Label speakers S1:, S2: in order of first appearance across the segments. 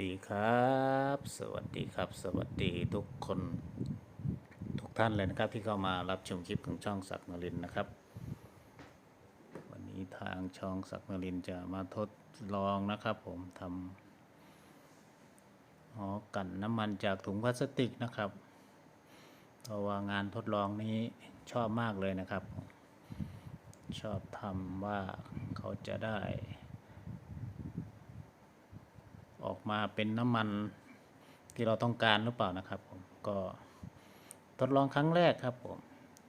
S1: ดีครับ สวัสดีครับ สวัสดีทุกคน ทุกท่านเลยนะครับ ที่เข้ามารับชมคลิปของช่องศักดิ์นรินนะครับ วันนี้ทางช่องศักดิ์นรินจะมาทดลองนะครับ ผมทำหอกันน้ำมันจากถุงพลาสติกนะครับเพราะว่างานทดลองนี้ชอบมากเลยนะครับ ชอบทำว่าเขาจะได้ ออกมาเป็นน้ำมันที่เราต้องการหรือเปล่านะครับผมก็ทดลองครั้งแรกครับผม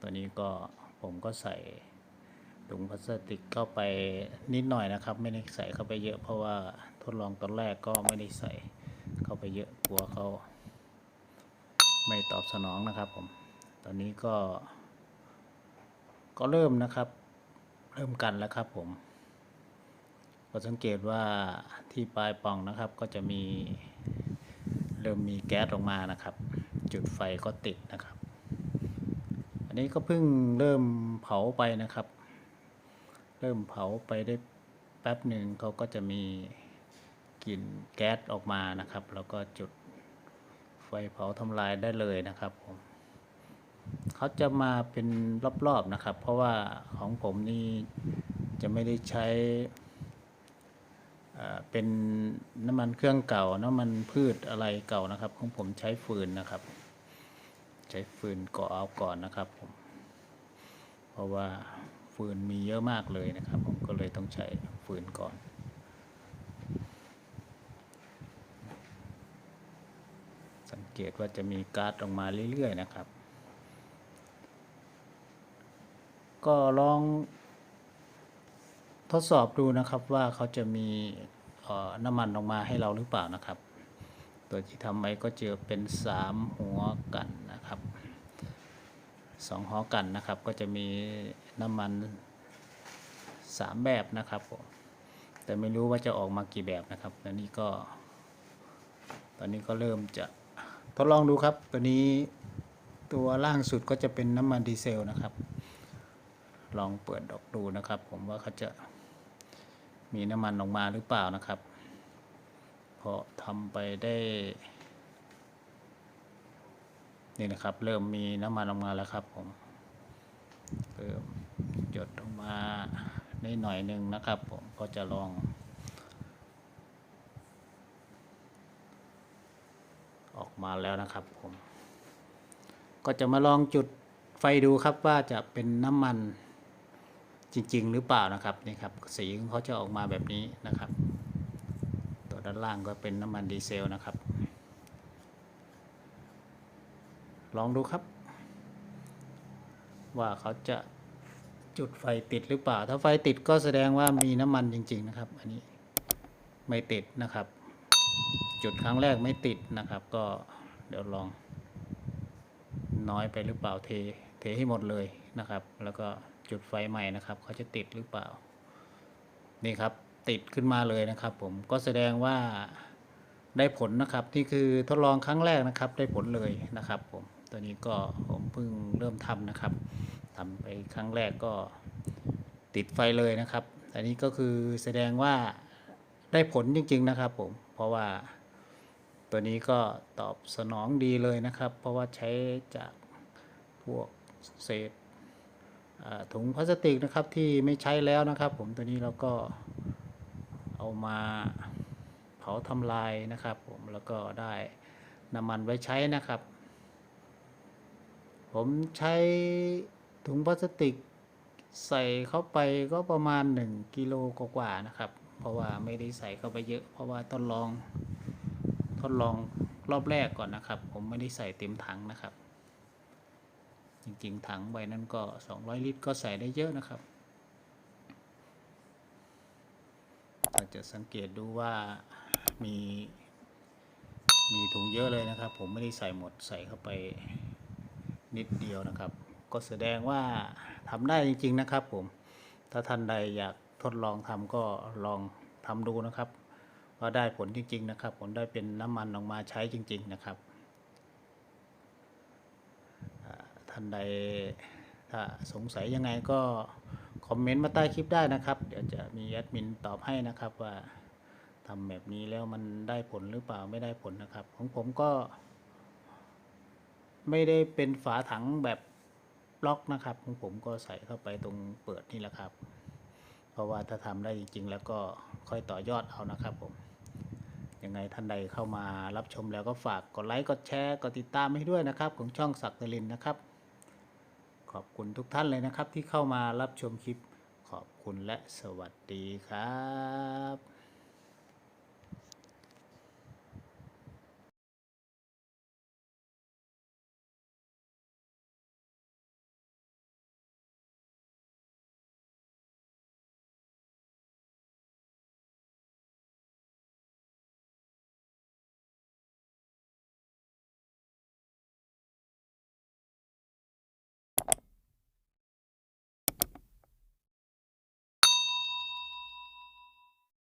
S1: ตัวนี้ก็ผมก็ใส่ถุงพลาสติกเข้าไปนิดหน่อยนะครับ ไม่ได้ใส่เข้าไปเยอะ เพราะว่าทดลองตอนแรกก็ไม่ได้ใส่เข้าไปเยอะกลัวเขาไม่ตอบสนองนะครับผมตอนนี้ก็ ก็เริ่มนะครับ เริ่มกันแล้วครับผม ก็สังเกตว่าที่ปลายปล่องนะครับก็จะมีเริ่มมีแก๊สออกมานะครับ จุดไฟก็ติดนะครับ อันนี้ก็เพิ่งเริ่มเผาไปนะครับ เริ่มเผาไปได้แป๊บหนึ่งเขาก็จะมีกลิ่นแก๊สออกมานะครับ แล้วก็จุดไฟเผาทำลายได้เลยนะครับผมเขาจะมาเป็นรอบๆนะครับ เพราะว่าของผมนี่จะไม่ได้ใช้ เป็นน้ำมันเครื่องเก่าน้ำมันพืชอะไรเก่านะครับ ของผมใช้ฟืนนะครับ ใช้ฟืนก่อเอาก่อนนะครับผมเพราะว่าฟืนมีเยอะมากเลยนะครับ ผมก็เลยต้องใช้ฟืนก่อนสังเกตว่าจะมีก๊าซออกมาเรื่อยๆนะครับ ก็ลอง ทดสอบดูนะครับว่าเขาจะมีน้ำมันออกมาให้เราหรือเปล่านะครับ ตัวที่ทำไว้ก็เจอเป็นสามหัวกันนะครับสองหัวกันนะครับ ก็จะมีน้ำมันสามแบบนะครับ แต่ไม่รู้ว่าจะออกมากี่แบบนะครับตอนนี้ก็ ตอนนี้ก็เริ่มจะทดลองดูครับ ตัวนี้ตัวล่างสุดก็จะเป็นน้ำมันดีเซลนะครับ ลองเปิดออกดูนะครับ ผมว่าเขาจะ มีน้ำมันออกมาหรือเปล่านะครับพอทำไปได้ นี่นะครับ เริ่มมีน้ำมันออกมาแล้วครับผมเริ่มหยดออกมาได้หน่อยหนึ่งนะครับ ผมก็จะลองออกมาแล้วนะครับผม ก็จะมาลองจุดไฟดูครับว่าจะเป็นน้ำมัน จริง ๆ หรือเปล่านะครับนี่ครับสีของเขาจะออกมาแบบนี้นะครับ ตัวด้านล่างก็เป็นน้ำมันดีเซลนะครับ ลองดูครับ ว่าเขาจะจุดไฟติดหรือเปล่า ถ้าไฟติดก็แสดงว่ามีน้ำมันจริง ๆ นะครับ อันนี้ไม่ติดนะครับ จุดครั้งแรกไม่ติดนะครับ ก็เดี๋ยวลอง น้อยไปหรือเปล่าเทเทให้หมดเลยนะครับ แล้วก็ จุดไฟใหม่นะครับเขาจะติดหรือเปล่า นี่ครับติดขึ้นมาเลยนะครับผมก็แสดงว่าได้ผลนะครับนี่คือทดลองครั้งแรกนะครับ ได้ผลเลยนะครับผมตัวนี้ก็ผมเพิ่งเริ่มทำนะครับทำไปครั้งแรกก็ติดไฟเลยนะครับ อันนี้ก็คือแสดงว่าได้ผลจริง ๆนะครับผมเพราะว่าตัวนี้ก็ตอบสนองดีเลยนะครับ เพราะว่าใช้จากพวกเศษ ถุงพลาสติกนะครับที่ไม่ใช้แล้วนะครับ ผมตัวนี้เราก็เอามาเผาทำลายนะครับ ผมแล้วก็ได้น้ำมันไว้ใช้นะครับ ผมใช้ถุงพลาสติกใส่เข้าไปก็ประมาณ 1กิโลกว่าๆนะครับ เพราะว่าไม่ได้ใส่เข้าไปเยอะ เพราะว่าทดลองทดลองรอบแรกก่อนนะครับ ผมไม่ได้ใส่เต็มถังนะครับ จริง ๆ ถังใบนั้นก็ 200 ลิตร ก็ใส่ได้เยอะนะครับเราจะสังเกตดูว่ามี มีถุงเยอะเลยนะครับ ผมไม่ได้ใส่หมดใส่เข้าไปนิดเดียวนะครับ ก็แสดงว่าทำได้จริง ๆ นะครับผม ถ้าท่านใดอยากทดลองทำก็ลองทำดูนะครับว่าได้ผลจริง ๆ นะครับ ผลได้เป็นน้ำมันออกมาใช้จริง ๆ นะครับอ่า ท่านใดถ้าสงสัยยังไงก็คอมเมนต์มาใต้คลิปได้นะครับ เดี๋ยวจะมีแอดมินตอบให้นะครับว่าทำแบบนี้แล้วมันได้ผลหรือเปล่าไม่ได้ผลนะครับ ของผมก็ ไม่ได้เป็นฝาถังแบบล็อกนะครับ ของผมก็ใส่เข้าไปตรงเปิดนี่แหละครับ เพราะว่าถ้าทำได้จริง ๆ แล้วก็ค่อยต่อยอดเอานะครับผมยังไงท่านใดเข้ามารับชมแล้วก็ฝากกดไลค์กดแชร์กดติดตามให้ด้วยนะครับ ของช่องศักดิ์นรินทร์นะครับ ขอบคุณทุกท่านเลยนะครับที่เข้ามารับชมคลิป ขอบคุณและสวัสดีครับ